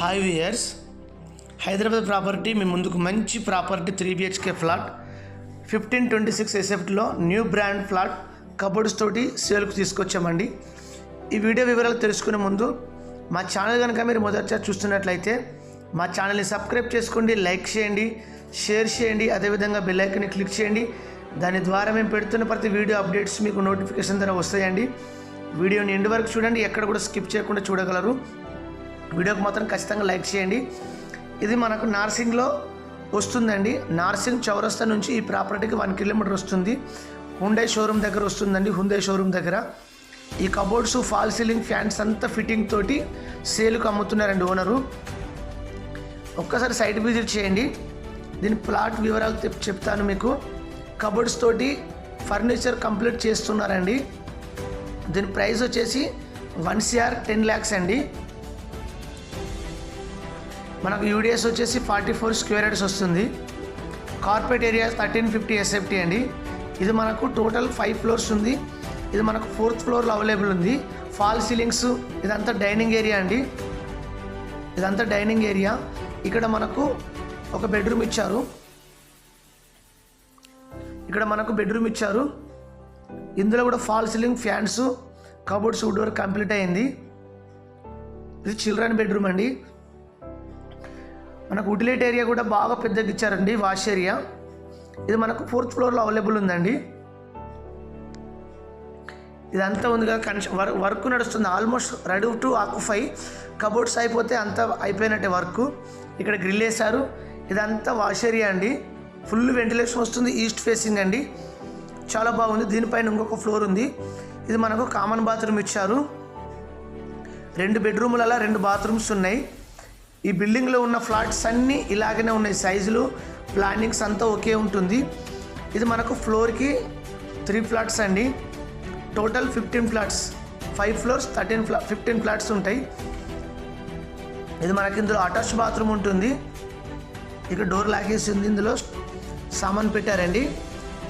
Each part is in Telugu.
హాయ్ వియర్స్ హైదరాబాద్ ప్రాపర్టీ మీ ముందుకు మంచి property three BHK flat. Fifteen twenty six ఎసెప్ట్లో new brand flat. Cupboards తోటి సేల్కు తీసుకొచ్చామండి. ఈ వీడియో వివరాలు తెలుసుకునే ముందు మా ఛానల్ కనుక మీరు మొదటిసారి చూస్తున్నట్లయితే మా ఛానల్ని సబ్స్క్రైబ్ చేసుకోండి లైక్ చేయండి షేర్ చేయండి అదేవిధంగా బెల్లైకన్ని క్లిక్ చేయండి. దాని ద్వారా మేము పెడుతున్న ప్రతి వీడియో అప్డేట్స్ మీకు నోటిఫికేషన్ ద్వారా వస్తాయండి. వీడియోని ఎండ్ వరకు చూడండి ఎక్కడ కూడా స్కిప్ చేయకుండా చూడగలరు. వీడియోకి మాత్రం ఖచ్చితంగా లైక్ చేయండి. ఇది మనకు నార్సింగ్లో వస్తుందండి. నార్సింగ్ చౌరస్తా నుంచి ఈ ప్రాపర్టీకి వన్ కిలోమీటర్ వస్తుంది. హుండే షోరూమ్ దగ్గర వస్తుందండి హుండే షోరూమ్ దగ్గర. ఈ కబోర్డ్స్ ఫాల్ సీలింగ్ ఫ్యాన్స్ అంతా ఫిట్టింగ్ తోటి సేల్కి అమ్ముతున్నారండి ఓనరు. ఒక్కసారి సైట్ విజిట్ చేయండి. దీని ప్లాట్ వివరాలు చెప్తాను మీకు. కబోర్డ్స్ తోటి ఫర్నిచర్ కంప్లీట్ చేస్తున్నారండి. దీని ప్రైస్ వచ్చేసి వన్ సిఆర్ టెన్ ల్యాక్స్ అండి. మనకు యూడిఎస్ వచ్చేసి ఫార్టీ ఫోర్ స్క్వేర్ యార్డ్స్ వస్తుంది corporate area thirteen fifty SFT అండి. ఇది మనకు టోటల్ ఫైవ్ ఫ్లోర్స్ ఉంది. ఇది మనకు ఫోర్త్ ఫ్లోర్లో అవైలబుల్ ఉంది. ఫాల్ సీలింగ్స్ ఇదంతా డైనింగ్ ఏరియా అండి. ఇదంతా డైనింగ్ ఏరియా ఇక్కడ మనకు ఒక బెడ్రూమ్ ఇచ్చారు. ఇక్కడ మనకు బెడ్రూమ్ ఇచ్చారు. ఇందులో కూడా fall ceiling fans cupboards wood work complete అయింది. ఇది చిల్డ్రన్ బెడ్రూమ్ అండి. మనకు ఉటిలేట్ ఏరియా కూడా బాగా పెద్దగా ఇచ్చారండి వాష్ ఏరియా ఇది మనకు ఫోర్త్ ఫ్లోర్లో అవైలబుల్ ఉందండి. ఇదంతా ఉంది కదా కన్స్ట్ర వర్క్ వర్క్ నడుస్తుంది. Almost ready to occupy cupboards అయిపోతే అంతా అయిపోయినట్టే వర్క్. ఇక్కడ గ్రిల్ వేశారు. ఇదంతా వాష్ ఏరియా అండి. ఫుల్ వెంటిలేషన్ వస్తుంది ఈస్ట్ ఫేసింగ్ అండి. చాలా బాగుంది. దీనిపైన ఇంకొక ఫ్లోర్ ఉంది. ఇది మనకు కామన్ బాత్రూమ్ ఇచ్చారు. రెండు బెడ్రూములలో రెండు బాత్రూమ్స్ ఉన్నాయి. ఈ బిల్డింగ్లో ఉన్న ఫ్లాట్స్ అన్నీ ఇలాగనే ఉన్నాయి. సైజులు ప్లానింగ్స్ అంతా ఒకే ఉంటుంది. ఇది మనకు ఫ్లోర్కి త్రీ ఫ్లాట్స్ అండి. Total fifteen flats. Five floors thirteen ఫ్లా fifteen flats ఉంటాయి. ఇది మనకి ఇందులో అటాచ్ బాత్రూమ్ ఉంటుంది. ఇక్కడ డోర్ లాగేసి ఉంది. ఇందులో సామాన్ పెట్టారండి.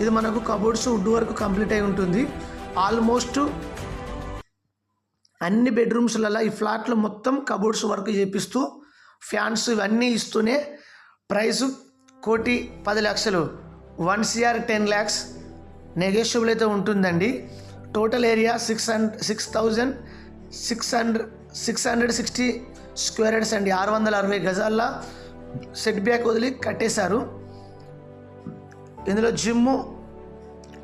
ఇది మనకు కబోర్డ్స్ వుడ్ వరకు కంప్లీట్ అయి ఉంటుంది. ఆల్మోస్ట్ అన్ని బెడ్రూమ్స్లలో ఈ ఫ్లాట్లు మొత్తం కబోర్డ్స్ వర్క్ చేపిస్తూ ఫ్యాన్స్ ఇవన్నీ ఇస్తూనే ప్రైస్ కోటి పది లక్షలు. One CR ten lakhs negotiable అయితే ఉంటుందండి. Total area six hundred six thousand six hundred six hundred sixty square heads అండి. ఆరు వందల అరవై గజాల్లో సెట్ బ్యాక్ వదిలి కట్టేశారు. ఇందులో జిమ్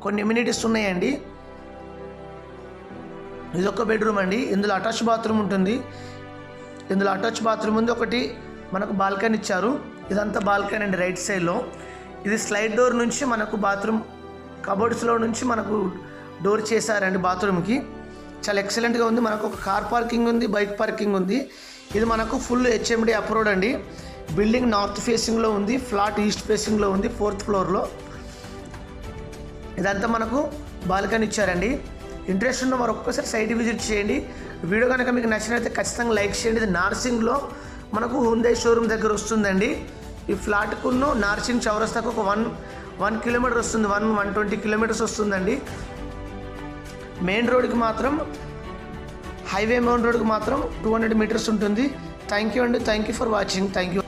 కొన్ని ఇమ్యూనిటీస్ ఉన్నాయండి. ఇది ఒక బెడ్రూమ్ అండి. ఇందులో అటాచ్ బాత్రూమ్ ఉంటుంది. ఇందులో అటాచ్ బాత్రూమ్ ఉంది. ఒకటి మనకు బాల్కనీ ఇచ్చారు. ఇదంతా బాల్కనీ అండి రైట్ సైడ్లో ఇది స్లైడ్ డోర్ నుంచి మనకు బాత్రూమ్ కబోర్డ్స్లో నుంచి మనకు డోర్ చేశారండి బాత్రూమ్కి. చాలా ఎక్సలెంట్గా ఉంది. మనకు ఒక కార్ పార్కింగ్ ఉంది బైక్ పార్కింగ్ ఉంది. ఇది మనకు ఫుల్ హెచ్ఎండి అప్రోడ్ అండి. బిల్డింగ్ నార్త్ ఫేసింగ్లో ఉంది ఫ్లాట్ ఈస్ట్ ఫేసింగ్లో ఉంది ఫోర్త్ ఫ్లోర్లో ఇదంతా మనకు బాల్కనీ ఇచ్చారండి. ఇంట్రెస్ట్ ఉన్న వారు ఒక్కసారి సైట్ విజిట్ చేయండి. వీడియో కనుక మీకు నచ్చినట్లయితే ఖచ్చితంగా లైక్ చేయండి. ఇది నార్సింగ్లో మనకు హుందే షోరూమ్ దగ్గర వస్తుందండి. ఈ ఫ్లాట్కును నార్సింగ్ చౌరస్తాకు ఒక వన్ వన్ కిలోమీటర్ వస్తుంది. వన్ వన్ ట్వంటీ కిలోమీటర్స్ వస్తుందండి. మెయిన్ రోడ్కి మాత్రం హైవే మెయిన్ రోడ్కి మాత్రం టూ హండ్రెడ్ మీటర్స్ ఉంటుంది. థ్యాంక్ యూ అండి. Thank you for watching. Thank you